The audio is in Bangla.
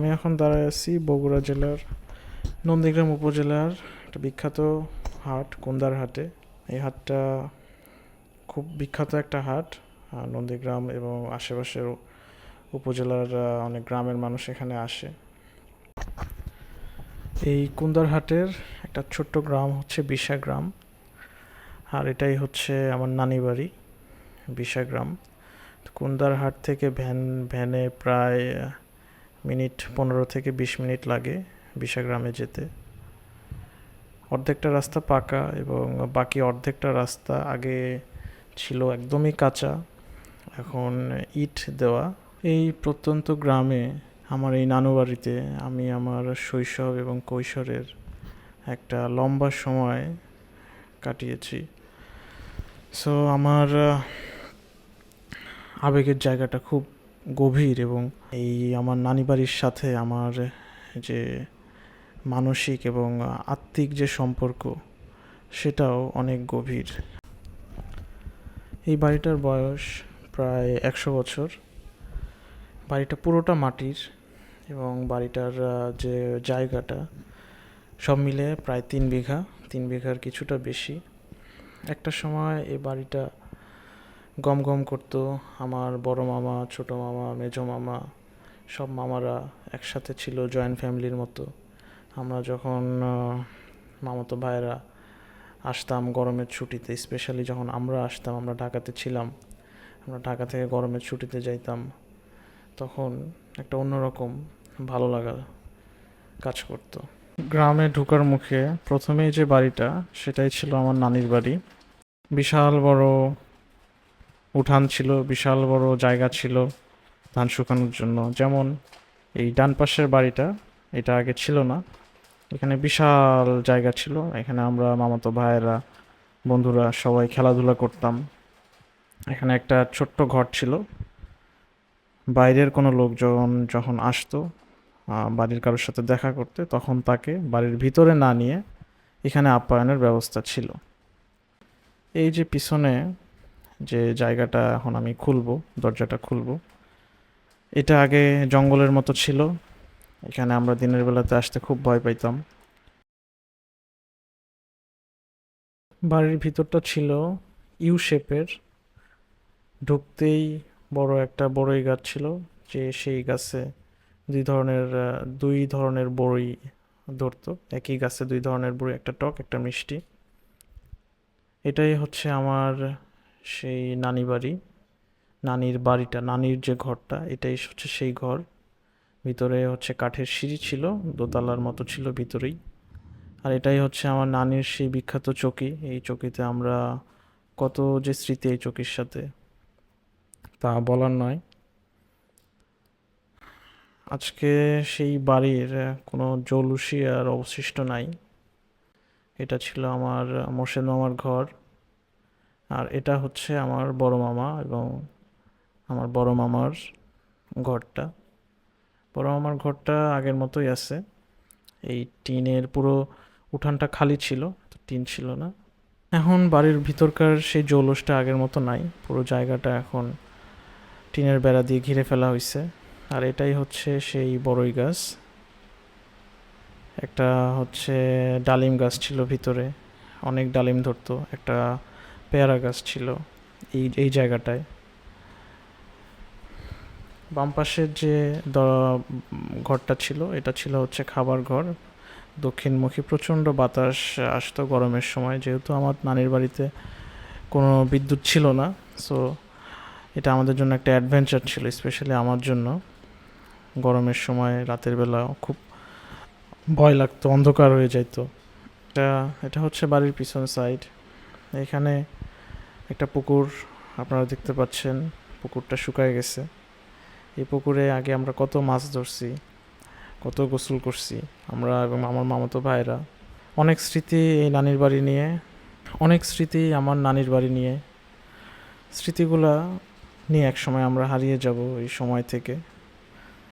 আমি এখন দাঁড়ায় আছি বগুড়া জেলার নন্দীগ্রাম উপজেলার একটা বিখ্যাত হাট, কুন্দার হাটে। এই হাটটা খুব বিখ্যাত একটা হাট। নন্দীগ্রাম এবং আশেপাশের উপজেলার অনেক গ্রামের মানুষ এখানে আসে। এই কুন্দার হাটের একটা ছোট্ট গ্রাম হচ্ছে বিশা গ্রাম। আর এটাই হচ্ছে আমার নানি বাড়ি বিশা গ্রাম। কুন্দার হাট থেকে ভ্যান, ভ্যানে প্রায় মিনিট পনেরো থেকে বিশ মিনিট লাগে বিশা গ্রামে যেতে। অর্ধেকটা রাস্তা পাকা এবং বাকি অর্ধেকটা রাস্তা আগে ছিল একদমই কাঁচা। এখন ইট দেওয়া। এই প্রত্যন্ত গ্রামে আমার এই নানু বাড়িতে আমি আমার শৈশব এবং কৈশোরের একটা লম্বা সময় কাটিয়েছি। সো আমার আবেগের জায়গাটা খুব গভীর এবং এই আমার নানি বাড়ির সাথে আমার যে মানসিক এবং আত্মিক যে সম্পর্ক, সেটাও অনেক গভীর। এই বাড়িটার বয়স প্রায় একশো বছর। বাড়িটা পুরোটা মাটির এবং বাড়িটার যে জায়গাটা, সব মিলে প্রায় তিন বিঘা। তিন বিঘার কিছুটা বেশি। একটা সময় এই বাড়িটা গম গম করতো। আমার বড় মামা, ছোট মামা, মেজো মামা, সব মামারা একসাথে ছিল জয়েন্ট ফ্যামিলির মতো। আমরা যখন মামাতো ভাইয়েরা আসতাম গরমের ছুটিতে স্পেশালি যখন আমরা আসতাম, আমরা ঢাকাতে ছিলাম, আমরা ঢাকা থেকে গরমের ছুটিতে যাইতাম, তখন একটা অন্যরকম ভালো লাগা কাজ করতো। গ্রামে ঢুকার মুখে প্রথমেই যে বাড়িটা, সেটাই ছিল আমার নানির বাড়ি। বিশাল বড় উঠান ছিল, বিশাল বড় জায়গা ছিল ধান শুকানোর জন্য। যেমন এই ডান পাশের বাড়িটা, এটা আগে ছিল না। এখানে বিশাল জায়গা ছিল। এখানে আমরা মামাতো ভাইয়েরা, বন্ধুরা সবাই খেলাধুলা করতাম। এখানে একটা ছোট্ট ঘর ছিল। বাইরের কোনো লোকজন যখন আসতো বাড়ির কারোর সাথে দেখা করতে, তখন তাকে বাড়ির ভিতরে না নিয়ে এখানে আপ্যায়নের ব্যবস্থা ছিল। এই যে পিছনে যে জায়গাটা এখন আমি খুলবো, দরজাটা খুলবো। এটা আগে জঙ্গলের মতো ছিল। এখানে আমরা দিনের বেলাতে আসতে খুব ভয় পাইতাম। বাড়ির ভিতরটা ছিল ইউ শেপের। ঢুকতেই বড় একটা বড়ই গাছ ছিল, যে সেই গাছে দুই ধরনের দুই ধরনের বড়ই ধরতো। একই গাছে দুই ধরনের বড়ই, একটা টক, একটা মিষ্টি। এটাই হচ্ছে আমার সেই নানি বাড়ি, নানির বাড়িটা, নানির যে ঘরটা, এটাই হচ্ছে সেই ঘর। ভিতরে হচ্ছে কাঠের সিঁড়ি ছিল, দোতলার মতো ছিল ভিতরেই। আর এটাই হচ্ছে আমার নানির সেই বিখ্যাত চকি। এই চকিতে আমরা কত যে স্মৃতি এই চকির সাথে, তা বলার নয়। আজকে সেই বাড়ির কোনো জলুসি আর অবশিষ্ট নাই। এটা ছিল আমার মোর্শেদ মামার ঘর। আর এটা হচ্ছে আমার বড় মামা এবং আমার বড় মামার ঘরটা। বড় মামার ঘরটা আগের মতোই আছে। এই টিনের পুরো উঠানটা খালি ছিল টিন ছিল না। এখন বাড়ির ভিতরকার সেই জৌলসটা আগের মতো নাই। পুরো জায়গাটা এখন টিনের বেড়া দিয়ে ঘিরে ফেলা হয়েছে আর এটাই হচ্ছে সেই বড়ই গাছ। একটা হচ্ছে ডালিম গাছ ছিল ভিতরে। অনেক ডালিম ধরতো। একটা পেয়ারা গাছ ছিল এই এই জায়গাটায়। বাম পাশের যে ঘরটা ছিল, এটা ছিল হচ্ছে খাবার ঘর। দক্ষিণমুখী প্রচণ্ড বাতাস আসতো গরমের সময়, যেহেতু আমার নানির বাড়িতে কোনো বিদ্যুৎ ছিল না সো এটা আমাদের জন্য একটা অ্যাডভেঞ্চার ছিল স্পেশালি আমার জন্য। গরমের সময় রাতের বেলা খুব ভয় লাগতো, অন্ধকার হয়ে যাইতো। এটা এটা হচ্ছে বাড়ির পিছন সাইড এখানে একটা পুকুর আপনারা দেখতে পাচ্ছেন, পুকুরটা শুকায় গেছে। এই পুকুরে আগে আমরা কত মাছ ধরছি, কত গোসল করছি, আমরা এবং আমার মামাতো ভাইরা অনেক স্মৃতি এই নানির বাড়ি নিয়ে, অনেক স্মৃতি আমার নানির বাড়ি নিয়ে। স্মৃতিগুলা নিয়ে এক সময় আমরা হারিয়ে যাব এই সময় থেকে।